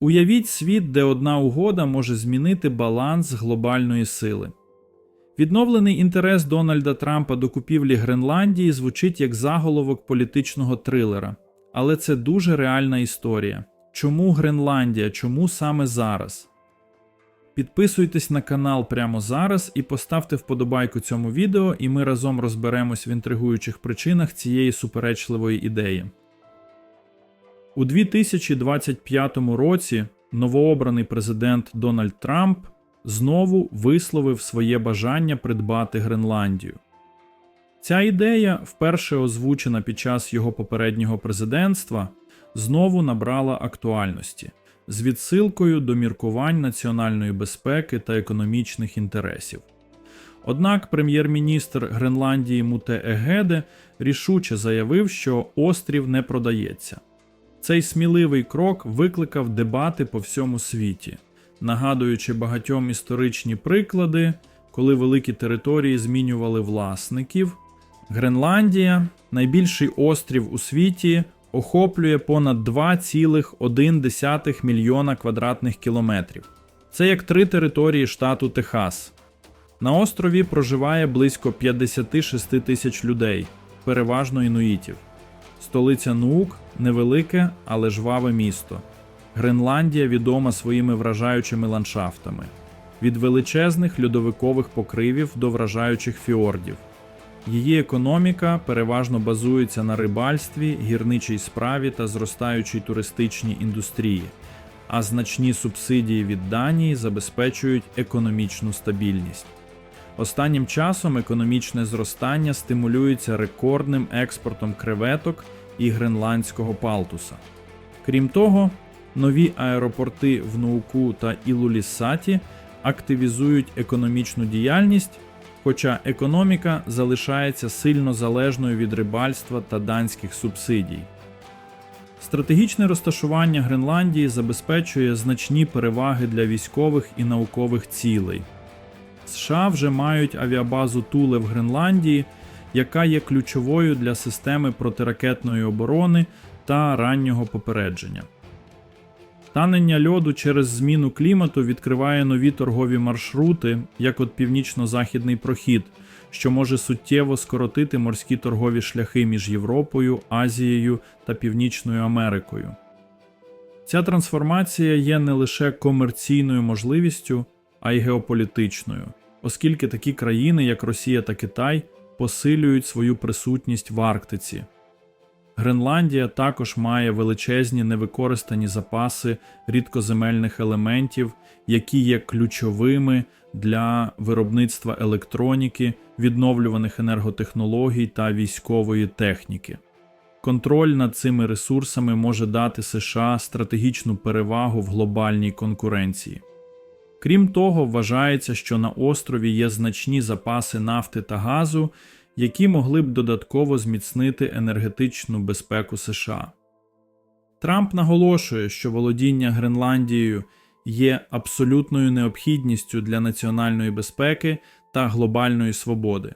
Уявіть світ, де одна угода може змінити баланс глобальної сили. Відновлений інтерес Дональда Трампа до купівлі Гренландії звучить як заголовок політичного трилера, але це дуже реальна історія. Чому Гренландія? Чому саме зараз? Підписуйтесь на канал прямо зараз і поставте вподобайку цьому відео, і ми разом розберемось в інтригуючих причинах цієї суперечливої ідеї. У 2025 році новообраний президент Дональд Трамп знову висловив своє бажання придбати Гренландію. Ця ідея, вперше озвучена під час його попереднього президентства, знову набрала актуальності з відсилкою до міркувань національної безпеки та економічних інтересів. Однак прем'єр-міністр Гренландії Муте Егеде рішуче заявив, що острів не продається. Цей сміливий крок викликав дебати по всьому світі, нагадуючи багатьом історичні приклади, коли великі території змінювали власників. Гренландія, найбільший острів у світі, охоплює понад 2,1 мільйона квадратних кілометрів. Це як три території штату Техас. На острові проживає близько 56 тисяч людей, переважно інуїтів. Столиця Нуук невелике, але жваве місто. Гренландія відома своїми вражаючими ландшафтами від величезних льодовикових покривів до вражаючих фіордів. Її економіка переважно базується на рибальстві, гірничій справі та зростаючій туристичній індустрії, а значні субсидії від Данії забезпечують економічну стабільність. Останнім часом економічне зростання стимулюється рекордним експортом креветок і гренландського палтуса. Крім того, нові аеропорти в Науку та Ілуліссаті активізують економічну діяльність, хоча економіка залишається сильно залежною від рибальства та данських субсидій. Стратегічне розташування Гренландії забезпечує значні переваги для військових і наукових цілей. США вже мають авіабазу Туле в Гренландії, яка є ключовою для системи протиракетної оборони та раннього попередження. Танення льоду через зміну клімату відкриває нові торгові маршрути, як от північно-західний прохід, що може суттєво скоротити морські торгові шляхи між Європою, Азією та Північною Америкою. Ця трансформація є не лише комерційною можливістю, а й геополітичною, оскільки такі країни, як Росія та Китай, посилюють свою присутність в Арктиці. Гренландія також має величезні невикористані запаси рідкоземельних елементів, які є ключовими для виробництва електроніки, відновлюваних енерготехнологій та військової техніки. Контроль над цими ресурсами може дати США стратегічну перевагу в глобальній конкуренції. Крім того, вважається, що на острові є значні запаси нафти та газу, які могли б додатково зміцнити енергетичну безпеку США. Трамп наголошує, що володіння Гренландією є абсолютною необхідністю для національної безпеки та глобальної свободи.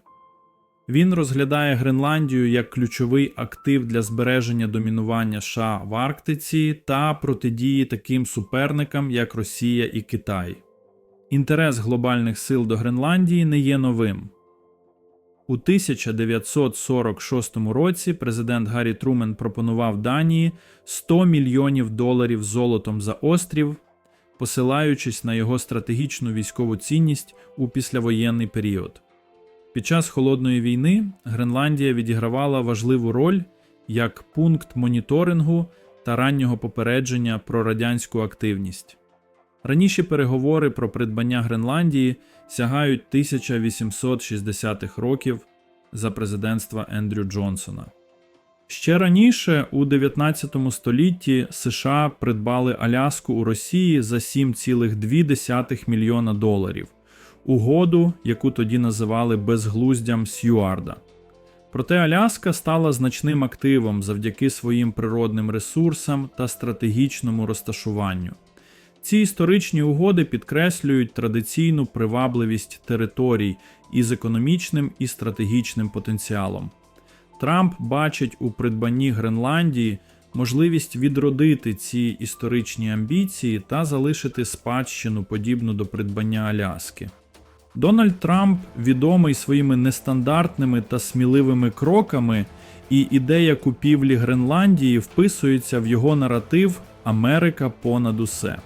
Він розглядає Гренландію як ключовий актив для збереження домінування США в Арктиці та протидії таким суперникам, як Росія і Китай. Інтерес глобальних сил до Гренландії не є новим. У 1946 році президент Гаррі Трумен пропонував Данії 100 мільйонів доларів золотом за острів, посилаючись на його стратегічну військову цінність у післявоєнний період. Під час холодної війни Гренландія відігравала важливу роль як пункт моніторингу та раннього попередження про радянську активність. Раніші переговори про придбання Гренландії сягають 1860-х років за президентства Ендрю Джонсона. Ще раніше, у 19 столітті, США придбали Аляску у Росії за 7,2 мільйона доларів, угоду, яку тоді називали безглуздям Сьюарда. Проте Аляска стала значним активом завдяки своїм природним ресурсам та стратегічному розташуванню. Ці історичні угоди підкреслюють традиційну привабливість територій із економічним і стратегічним потенціалом. Трамп бачить у придбанні Гренландії можливість відродити ці історичні амбіції та залишити спадщину, подібну до придбання Аляски. Дональд Трамп відомий своїми нестандартними та сміливими кроками, і ідея купівлі Гренландії вписується в його наратив Америка понад усе.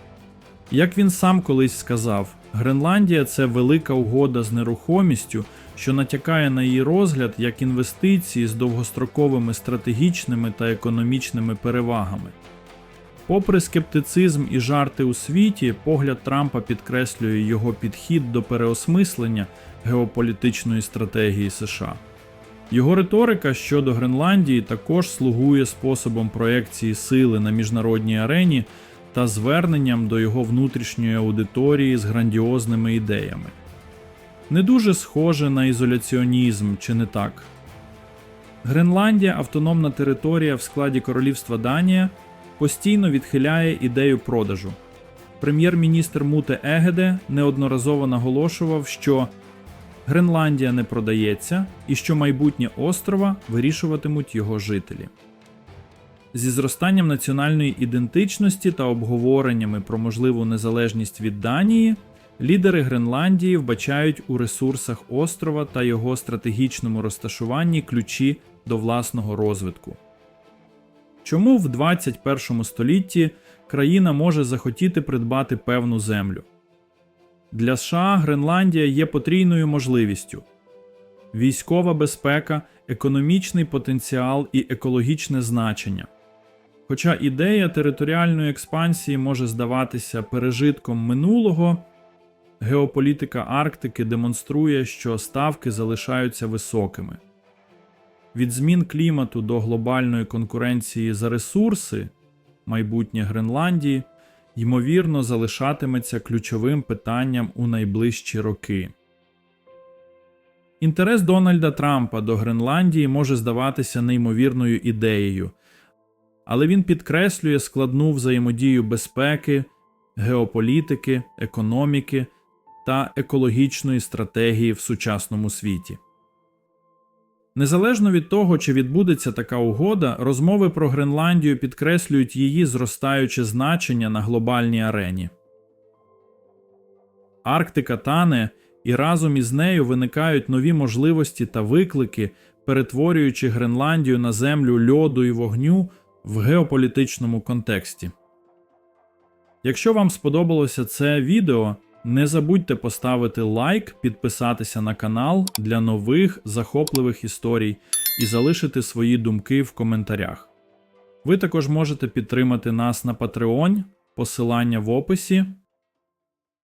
Як він сам колись сказав, Гренландія це велика угода з нерухомістю, що натякає на її розгляд як інвестиції з довгостроковими стратегічними та економічними перевагами. Попри скептицизм і жарти у світі, погляд Трампа підкреслює його підхід до переосмислення геополітичної стратегії США. Його риторика щодо Гренландії також слугує способом проекції сили на міжнародній арені та зверненням до його внутрішньої аудиторії з грандіозними ідеями. Не дуже схоже на ізоляціонізм, чи не так? Гренландія, автономна територія в складі королівства Данія, постійно відхиляє ідею продажу. Прем'єр-міністр Муте Егеде неодноразово наголошував, що Гренландія не продається і що майбутнє острова вирішуватимуть його жителі. Зі зростанням національної ідентичності та обговореннями про можливу незалежність від Данії, лідери Гренландії вбачають у ресурсах острова та його стратегічному розташуванні ключі до власного розвитку. Чому в 21 столітті країна може захотіти придбати певну землю? Для США Гренландія є потрійною можливістю: військова безпека, економічний потенціал і екологічне значення. Хоча ідея територіальної експансії може здаватися пережитком минулого, геополітика Арктики демонструє, що ставки залишаються високими. Від змін клімату до глобальної конкуренції за ресурси, майбутнє Гренландії, ймовірно, залишатиметься ключовим питанням у найближчі роки. Інтерес Дональда Трампа до Гренландії може здаватися неймовірною ідеєю, але він підкреслює складну взаємодію безпеки, геополітики, економіки та екологічної стратегії в сучасному світі. Незалежно від того, чи відбудеться така угода, розмови про Гренландію підкреслюють її зростаюче значення на глобальній арені. Арктика тане, і разом із нею виникають нові можливості та виклики, перетворюючи Гренландію на землю льоду і вогню в геополітичному контексті. Якщо вам сподобалося це відео, не забудьте поставити лайк, підписатися на канал для нових захопливих історій і залишити свої думки в коментарях. Ви також можете підтримати нас на Patreon, посилання в описі.